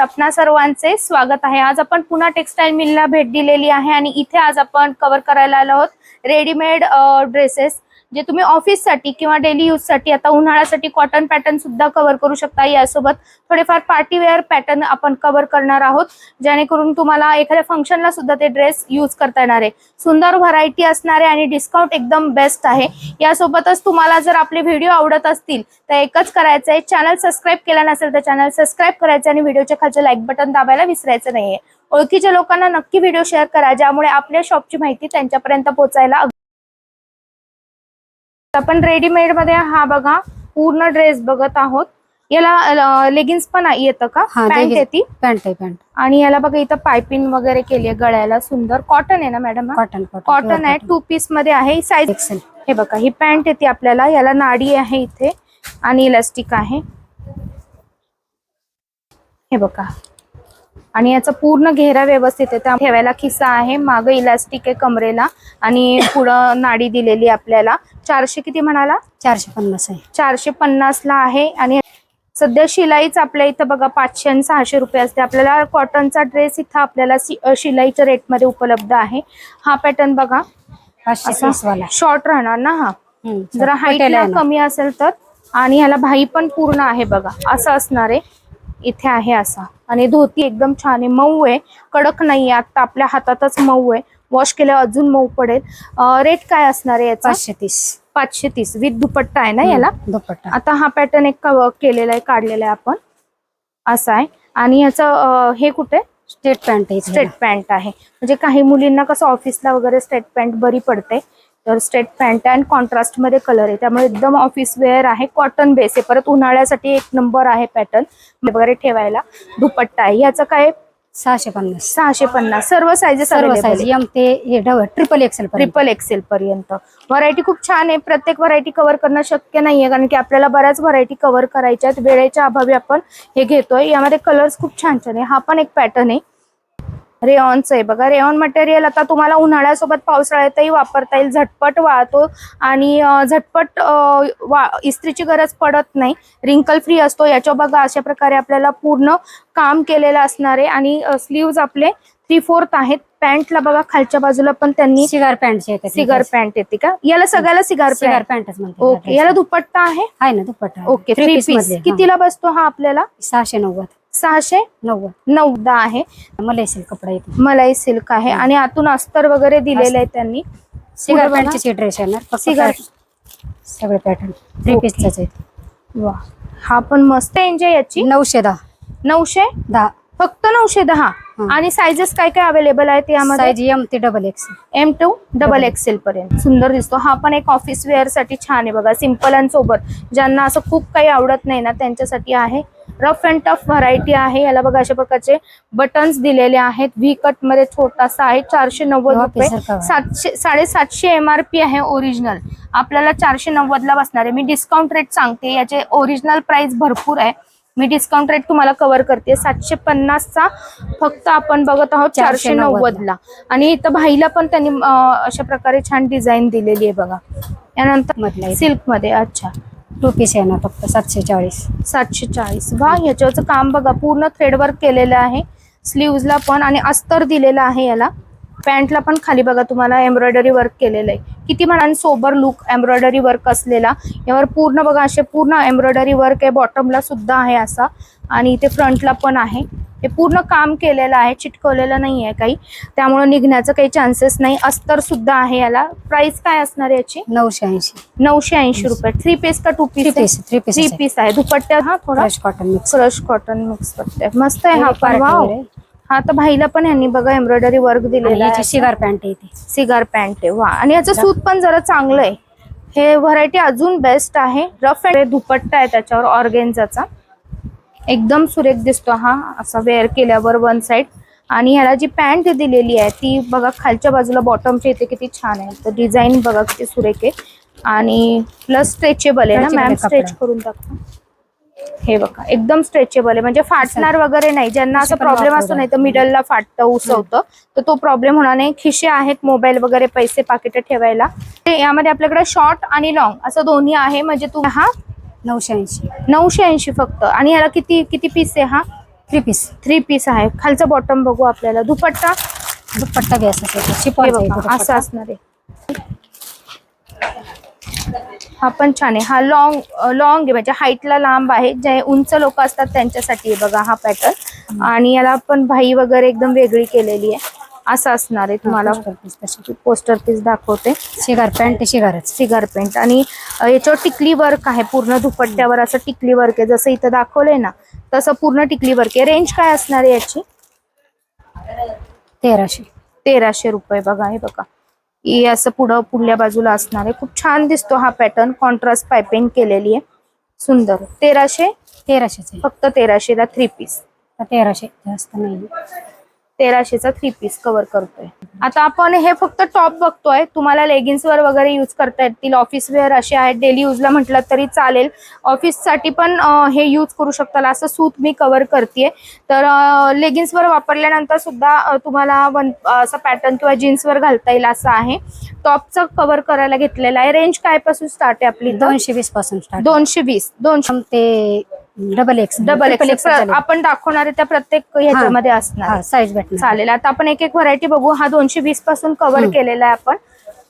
चॅनलवरच आपणा सर्वांचे स्वागत आहे. आज आपण पुन्हा टेक्सटाईल मिलला भेट दिलेली आहे आणि इथे आज आपण कव्हर करायला आलो आहोत. रेडीमेड ड्रेसेस जे तुम्ही ऑफिससाठी किंवा डेली यूजसाठी आता उन्हाळ्यासाठी कॉटन पॅटर्न सुद्धा कव्हर करू शकता यासोबत. थोडेफार पार्टीवेअर पॅटर्न आपण कव्हर करणार आहोत जेणेकरून तुम्हाला एखाद्या फंक्शनला सुद्धा ते ड्रेस यूज करता येणार आहे. सुंदर व्हरायटी असणारे आणि डिस्काउंट एकदम बेस्ट आहे. यासोबतच तुम्हाला जर आपले व्हिडिओ आवडत असतील तर एकच करायचं आहे चॅनल सबस्क्राईब केला नसेल तर चॅनल सबस्क्राईब करायचं आणि व्हिडिओच्या खालचं लाईक बटन दाबायला विसरायचं नाहीये. ओळखीच्या लोकांना नक्की व्हिडिओ शेअर करा ज्यामुळे आपल्या शॉपची माहिती त्यांच्यापर्यंत पोहोचायला आपण रेडीमेडमध्ये हा बघा पूर्ण ड्रेस बघत आहोत. याला लेगिन्स पण येतं का? हा, पॅन्ट leggings. येते? पॅन्ट आहे पॅन्ट आणि याला बघा इथं पायपिंग वगैरे केली आहे गळ्याला सुंदर. कॉटन आहे ना मॅडम कॉटन कॉटन आहे टू पीसमध्ये आहे. साईज एक्सेल हे बघा ही पॅन्ट येते आपल्याला. याला नाडी आहे इथे आणि इलास्टिक आहे. हे बघा. आणि याचा पूर्ण घेरा व्यवस्थित आहे. त्या ठेवायला खिसा आहे माग इलास्टिक आहे कमरेला आणि पुढं नाडी दिलेली आपल्याला. चारशे किती म्हणाला? चारशे पन्नास आहे. चारशे पन्नास ला आहे आणि सध्या शिलाईच आपल्या इथं बघा पाचशे आणि सहाशे रुपये असते. आपल्याला कॉटनचा ड्रेस इथं आपल्याला शिलाईच्या रेटमध्ये उपलब्ध आहे. हा पॅटर्न बघा. शॉर्ट राहणार ना हा? जरा हाईट. कमी असेल तर. आणि ह्याला भाई पण पूर्ण आहे बघा. असं असणार आहे. इथे आहे असा. आणि धोती एकदम छान आहे. मऊ आहे. कडक नाहीये आता आपल्या हातातच मऊ आहे. वॉश केल्यावर अजून मऊ पडेल. रेट काय असणार आहे याचा? पाचशे तीस. पाचशे तीस. विथ दुपट्टा आहे ना याला? दुपट्टा. आता हा पॅटर्न एक केलेला आहे काढलेला आहे आपण. असा आहे. आणि ह्याचं अं, हे कुठे? स्टेट पॅन्ट आहे स्ट्रेट पॅन्ट आहे. म्हणजे काही मुलींना कसं ऑफिसला वगैरे स्ट्रेट पॅन्ट बरी पडते. तर स्ट्रेट पॅन्ट आणि कॉन्ट्रास्टमध्ये कलर आहे. त्यामुळे एकदम ऑफिस वेअर आहे कॉटन बेस आहे. परत उन्हाळ्यासाठी एक नंबर आहे पॅटर्न वगैरे ठेवायला. दुपट्टा आहे. याचं काय? सहाशे पन्नास सहाशे पन्नास सर्व साईजेस सर्व साईज एम ते हे double triple XL triple XL पर्यंत. व्हरायटी खूप छान आहे. प्रत्येक व्हरायटी कव्हर करणं शक्य नाहीये. कारण की आपल्याला बऱ्याच व्हरायटी कव्हर करायच्या आहेत. वेळेच्या अभावी आपण हे घेतोय. यामध्ये कलर्स खूप छान छान आहे. हा पण एक पॅटर्न आहे. रेऑनचं आहे. बघा रेऑन मटेरियल आता तुम्हाला उन्हाळ्यासोबत पावसाळ्यातही वापरता येईल. झटपट वाळतो आणि झटपट वा इस्त्रीची गरज पडत नाही. रिंकल फ्री असतो. याच्या बघा अशा प्रकारे आपल्याला पूर्ण काम केलेलं असणार आहे. आणि स्लीव्ज आपले थ्री फोर्थ आहेत. पॅन्टला बघा खालच्या बाजूला पण त्यांनी सिगार येतात सिगार पॅन्ट येते का? याला सगळ्याला सिगार सिगार पॅन्ट ओके याला दुपट्टा आहे? ना दुपट्टा. ओके थ्री पीस हा. कितीला बसतो हा आपल्याला? सहाशे नव्वद. सहाशे नव्वद. नऊदा आहे. मला असेल कपडा येतो मलाई सिल्क आहे. आणि आतून अस्तर वगैरे दिलेलं आहे त्यांनी. सिगार ड्रेस येणार सिगार. सगळे पॅटर्न. Three okay. पीसच आहे वा. हा पण मस्त आहे याची? नऊशे दहा. नऊशे? दहा. फक्त नऊशे दहा. आणि सायझेस काय काय अवेलेबल आहेत यामध्ये? एम ते double XL M two double XL पर्यंत. सुंदर दिसतो. हा पण एक ऑफिस वेअरसाठी छान आहे बघा. सिंपल आणि सोबत ज्यांना असं खूप काही आवडत नाही ना त्यांच्यासाठी आहे. रफ अँड टफ व्हरायटी आहे. याला बघा अशा प्रकारचे बटन्स दिलेले आहेत. व्ही कटमध्ये छोटासा आहे. चारशे नव्वद रुपये. सातशे साडेसातशे एम आर पी आहे ओरिजिनल आपल्याला चारशे नव्वद ला बसणार आहे. मी डिस्काउंट रेट सांगते. याचे ओरिजिनल प्राइस भरपूर आहे. मी डिस्काउंट रेट तुम्हाला कव्हर करते. सातशे पन्नासचा फक्त आपण बघत आहोत चारशे 490 नव्वद ला आणि इथं भाईला पण त्यांनी अशा प्रकारे छान डिझाईन दिलेली आहे बघा. यानंतर मधला आहे. सिल्कमध्ये अच्छा टू पीस येणार फक्त सातशे चाळीस सातशे चाळीस वा याच्यावरचं काम बघा पूर्ण थ्रेडवर्क केलेलं आहे. स्लीव्हजला पण आणि अस्तर दिलेलं आहे याला. पॅन्टला पण खाली बघा तुम्हाला एम्ब्रॉयडरी वर्क केलेलं आहे. किती म्हणा सोबर लुक एम्ब्रॉयडरी वर्क असलेला. यावर पूर्ण बघा असे पूर्ण एम्ब्रॉयडरी वर्क आहे. बॉटमला सुद्धा आहे असा. आणि इथे फ्रंटला पण आहे. हे पूर्ण काम केलेलं आहे. चिटकवलेलं नाही आहे काही. त्यामुळे निघण्याचं काही चान्सेस नाही. अस्तर सुद्धा आहे याला. प्राइस काय असणार याची? नऊशे ऐंशी. नऊशे ऐंशी रुपये. थ्री पीस का two piece piece three piece three piece आहे. दुपट्ट्या हा थोडा. Fresh cotton mix crush cotton mix करते मस्त आहे हा पण वाव हा तर भाईला पण यांनी बघा एम्ब्रॉयडरी वर्क दिलेला आहे. शिगार पॅन्ट येते सिगार पॅन्ट आहे. वा. आणि याचं सूत पण जरा चांगलं आहे. हे व्हरायटी अजून बेस्ट आहे. रफ अँड दुपट्टा आहे त्याच्यावर ऑर्गेन्झाचा एकदम सुरेख दिसतो हा. असा वेअर केल्यावर वन साइड आणि ह्याला जी पॅन्ट दिलेली आहे ती बघा खालच्या बाजूला बॉटमच्या इथे किती छान आहे. तर डिझाईन बघा किती सुरेख आहे. आणि प्लस स्ट्रेचेबल आहे ना मॅम आहे स्ट्रेच. करून दाखवा. हे बघा एकदम स्ट्रेचेबल आहे. म्हणजे फाटणार वगैरे नाही. ज्यांना असा प्रॉब्लेम असतो नाही तर. मिडलला फाटतं उसवतं तर तो प्रॉब्लेम होणार नाही. खिशे आहेत मोबाईल वगैरे पैसे पाकिट ठेवायला. ते यामध्ये आपल्याकडे शॉर्ट आणि लॉंग असं दोन्ही आहे. म्हणजे तू हा नऊशे ऐंशी. नऊशे ऐंशी फक्त. आणि याला किती किती पीस आहे हा? थ्री पीस थ्री पीस आहे. खालचा बॉटम बघू आपल्याला. दुपट्टा? दुपट्टा येतो असं. असणार आहे. हा पण छान आहे. हा लॉंग लॉंग आहे. म्हणजे हाईटला लांब आहे. जे उंच लोक असतात त्यांच्यासाठी आहे बघा हा पॅटर्न आणि याला पण भाई वगैरे एकदम वेगळी केलेली आहे. असं असणार आहे तुम्हाला. पोस्टर पीस दाखवते. शिगार पॅन्ट शिगारच. सिगार पेंट आणि याच्यावर टिकली वर्क आहे. पूर्ण दुपट्ट्यावर असं टिकली वर्क आहे. जसं इथं दाखवलंय ना तसं पूर्ण टिकली वर्क आहे. रेंज काय असणार आहे याची? तेराशे. तेराशे रुपये बघा हे बघा. असं पुढं पुढल्या बाजूला असणार आहे. खूप छान दिसतो हा पॅटर्न कॉन्ट्रास्ट पायपिंग केलेली आहे. सुंदर. तेराशे? तेराशेच. आहे फक्त तेराशेला थ्री पीस तर तेराशे जास्त नाही तेराशेचा थ्री पीस कव्हर करतोय. आता आपण हे फक्त टॉप बघतोय. तुम्हाला लेगिन्स वर वगैरे युज करता येतील. ऑफिस वेअर असे आहेत. डेली युजला म्हटलं तरी चालेल. ऑफिससाठी पण हे युज करू शकताल. असं सूत मी कव्हर करते तर लेगिन्स वर वापरल्यानंतर सुद्धा तुम्हाला वन असं पॅटर्न किंवा जीन्स वर घालता येईल असं आहे. टॉपचं कव्हर करायला घेतलेलं आहे. रेंज काय पासून स्टार्ट आहे आपली? दोनशे वीसपासून स्टार्ट दोनशे वीस. दोनशे ते डबल एक्स डबल एक्स आपण दाखवणार आहे त्या प्रत्येक ह्याच्यामध्ये असणार साईज भेटणार. चालेल. आता आपण एक एक व्हरायटी बघू. हा दोनशे वीसपासून कव्हर. केलेला आहे आपण.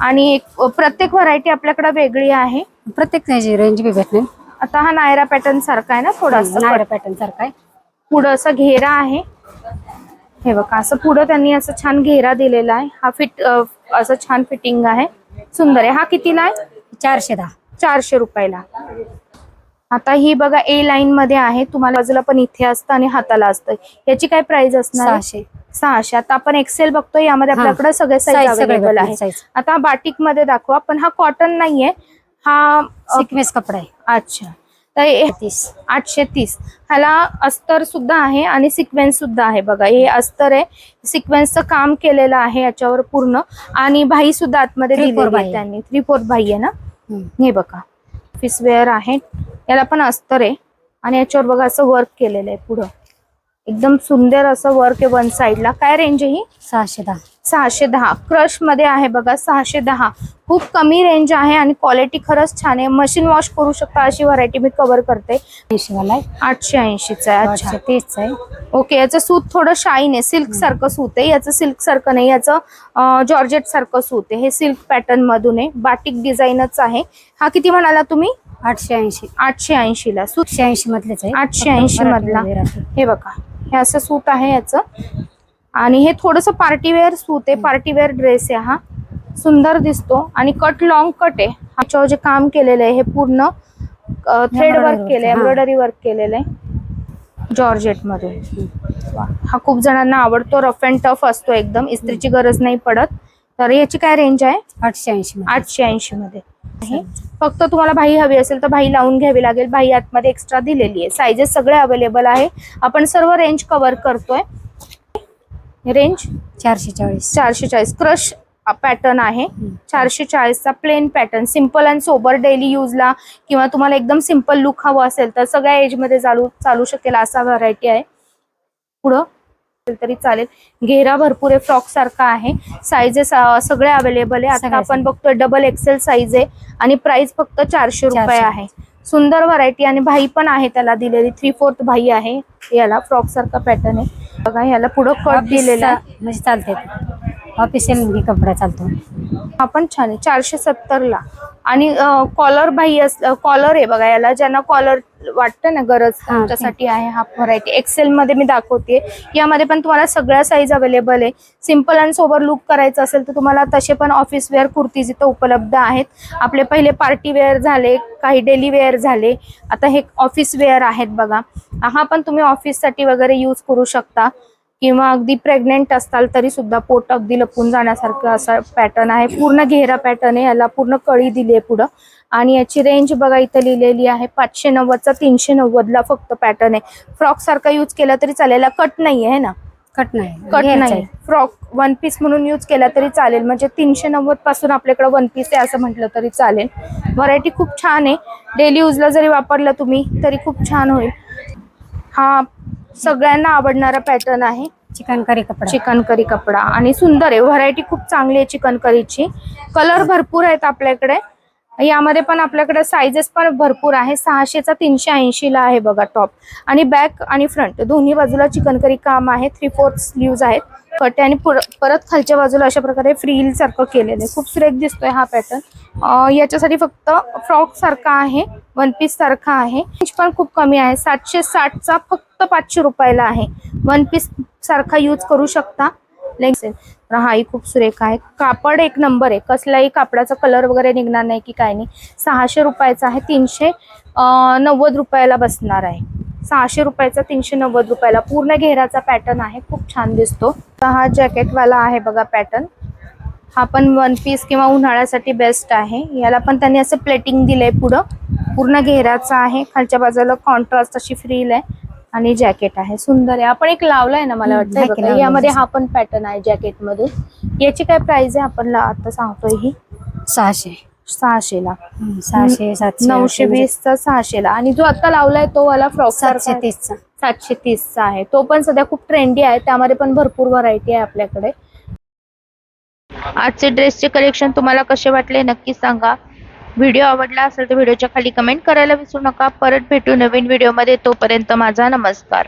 आणि एक- प्रत्येक व्हरायटी आपल्याकडे वेगळी आहे. प्रत्येक रेंज बी भेटणार आता हा नायरा पॅटर्न सारखा आहे ना थोडासा? नायरा पॅटर्न सारखा आहे. पुढं असं घेरा आहे. हे बघा असं पुढं त्यांनी असं छान घेरा दिलेला आहे. हा फिट असं छान फिटिंग आहे. सुंदर आहे. हा कितीला आहे? चारशे दहा. चारशे रुपयाला. आता ही बघा ए लाईन मध्ये आहे. तुम्हाला बाजूला पण इथे असतं आणि हाताला असतं. याची काय प्राइस असणार? सहाशे. सहाशे. आता आपण एक्सेल बघतोय यामध्ये. आपल्याकडे सगळे साईज अवेलेबल आहे आता बाटिकमध्ये दाखवा पण हा कॉटन नाहीये. हा अ, सिक्वेन्स कपडा आहे. अच्छा. तर तीस. आठशे तीस. ह्याला अस्तर सुद्धा आहे आणि सिक्वेन्स सुद्धा आहे बघा. हे अस्तर आहे. सिक्वेन्सचं काम केलेलं आहे याच्यावर पूर्ण. आणि भाई सुद्धा आतमध्ये. त्यांनी. थ्री फोर्थ भाई आहे ना. हे बघा. ऑफिस वेअर आहे. याला पण अस्तर आहे. आणि याच्यावर बघा असं वर्क केलेलं आहे पुढं. एकदम सुंदर असं वर्क आहे वन साईडला काय रेंज आहे ही? सहाशे दहा. सहाशे दहा. क्रशमध्ये आहे बघा सहाशे दहा. खूप कमी रेंज आहे आणि क्वालिटी खरंच छान आहे. मशीन वॉश करू शकता अशी व्हरायटी मी कव्हर करते. ऐंशी वाला आहे. आठशे ऐंशीचा आहे. अच्छा. आठशे तीसचा आहे. ओके याचं सूत थोडं शाईन आहे. सिल्क सारखं सूत आहे. याचं सिल्क सारखं नाही. याचं जॉर्जेट सारखं सूत आहे. हे सिल्क पॅटर्न मधून आहे. बाटिक डिझाईनच आहे. हा किती म्हणाला तुम्ही? आठशे ऐंशी. आठशे ऐंशी ला सूत आठशे ऐंशी मधलेच आहे. आठशे ऐंशी मधला. हे बघा. हे असं सूत आहे याचं. आणि हे थोडस पार्टीवेअर सूत आहे पार्टीवेअर ड्रेस आहे हा. सुंदर दिसतो. आणि कट लॉंग कट आहे. ह्याच्यावर जे काम केलेलं आहे हे पूर्ण थ्रेड वर्क केलंय. एम्ब्रॉयडरी वर्क केलेलं आहे. जॉर्जेट मधून वा. हा खूप जणांना आवडतो. रफ अँड टफ असतो एकदम. इस्त्रीची गरज नाही पडत. तर याची काय रेंज आहे? आठशे ऐंशी. आठशे ऐंशी मध्ये. आहे. फक्त तुम्हाला भाई हवी असेल तर भाई लावून घ्यावी लागेल. भाई आतमध्ये एक्स्ट्रा दिलेली आहे. सायझेस सगळे अवेलेबल आहे. आपण सर्व रेंज कव्हर करतोय. रेंज चारशे चाळीस चारशे चाळीस क्रश पॅटर्न आहे. चारशे चाळीसचा plain pattern simple and sober daily यूजला किंवा तुम्हाला एकदम सिंपल लुक हवं असेल तर सगळ्या एजमध्ये चालू चालू शकेल असा व्हरायटी आहे. पुढं तरी चालेल. घेरा भरपूर आहे फ्रॉक सारखा आहे. साईजेस सगळे अवेलेबल आहे. आता आपण बघतोय डबल एक्सेल साईज आहे आणि प्राइस फक्त चारशे रुपये. आहे. सुंदर व्हरायटी आणि भाई पण आहे त्याला दिलेली. थ्री फोर्थ भाई आहे. याला फ्रॉक सारखा पॅटर्न आहे. बघा याला पुढं कट दिलेला म्हणजे चालते ऑफिशियल कपडा चालतो. हा पण छान आहे. चारशे सत्तर ला आणि कॉलर बाही अस कॉलर आहे बघा याला ज्यांना कॉलर वाटतं ना गरज त्याच्यासाठी आहे हा व्हरायटी एक्सेल मध्ये मी दाखवते यामध्ये पण तुम्हाला सगळ्या साईज अवेलेबल आहे. सिंपल अँड सोबर लुक करायचं असेल तर तुम्हाला तसे पण ऑफिस वेअर कुर्तीज इथं उपलब्ध आहेत. आपले पहिले पार्टी वेअर झाले काही डेली वेअर झाले. आता हे ऑफिस वेअर आहेत बघा. हा पण तुम्ही ऑफिससाठी वगैरे यूज करू शकता. किंवा अगदी प्रेग्नेंट असताल तरी सुद्धा पोट अगदी लपून जाण्यासारखं असा पॅटर्न आहे. पूर्ण घेरा पॅटर्न आहे. याला पूर्ण कळी दिली आहे पुढं. आणि याची रेंज बघा इथं लिहिलेली आहे पाचशे नव्वदचा तीनशे नव्वदला फक्त पॅटर्न आहे. फ्रॉक सारखा यूज केला तरी चालेल. कट नाही आहे ना? कट नाही. कट नाही. फ्रॉक वन पीस म्हणून यूज केला तरी चालेल. म्हणजे तीनशे नव्वदपासून आपल्याकडे वन पीस आहे असं म्हटलं तरी चालेल. व्हरायटी खूप छान आहे. डेली यूजला जरी वापरलं तुम्ही तरी खूप छान होईल. हा सगळ्यांना आवडणारा पॅटर्न आहे. चिकन करी कपडा. चिकन करी कपडा. आणि सुंदर आहे. व्हरायटी खूप चांगली आहे चिकन करीची कलर भरपूर आहेत आपल्याकडे. यामध्ये पण आपल्याकडे साईजेस पण भरपूर आहे सहाशेचा तीनशे ऐंशीला आहे बघा टॉप आणि बॅक आणि फ्रंट दोन्ही बाजूला चिकनकरी काम आहे. थ्री फोर्थ स्लीव्ज आहेत. कट आणि परत खालच्या बाजूला अशा प्रकारे फ्रील सारखं केलेलं आहे. खूप सुरेख दिसतोय हा पॅटर्न याच्यासाठी फक्त फ्रॉक सारखा आहे. वन पीस सारखा आहे. पण खूप कमी आहे. सातशे साठचा फक्त पाचशे रुपयाला आहे. वन पीस सारखा यूज करू शकता. लेग्स तर हाही खूप सुरेख आहे. कापड एक नंबर आहे. कसलाही कापडाचा कलर वगैरे निघणार नाही की काय नाही. सहाशे रुपयाचा आहे. तीनशे नव्वद रुपयाला बसणार आहे. सहाशे रुपयाचा तीनशे नव्वद रुपयाला. पूर्ण घेराचा पॅटर्न आहे. खूप छान दिसतो. तर हा जॅकेटवाला आहे बघा पॅटर्न हा पण वन पीस किंवा उन्हाळ्यासाठी बेस्ट आहे. याला पण त्यांनी असं प्लेटिंग दिलंय पुढं. पूर्ण घेराचा आहे. खालच्या बाजूला कॉन्ट्रास्ट अशी फ्रील आहे. आणि जॅकेट आहे. सुंदर आहे. आपण एक लावलाय ना मला वाटतं यामध्ये. हा पण पॅटर्न आहे जॅकेट मधून. याची काय प्राइस आहे? आपण ला- आता सांगतोय ही. सहाशे. सहाशेला हम्म, सहाशे सातशे नऊशे आठशे, वीसचा सहाशेला आणि जो आता लावलाय तो वाला फ्रॉक सातशे तीसचा. सातशे तीसचा आहे. तो पण सध्या खूप ट्रेंडी आहे. त्यामध्ये पण भरपूर व्हरायटी आहे आपल्याकडे. आजचे ड्रेसचे कलेक्शन तुम्हाला कसे वाटले? नक्की सांगा. व्हिडिओ आवडला असेल तर व्हिडिओच्या खाली कमेंट करायला विसरू नका. परत भेटू नवीन व्हिडिओमध्ये तोपर्यंत माझा नमस्कार.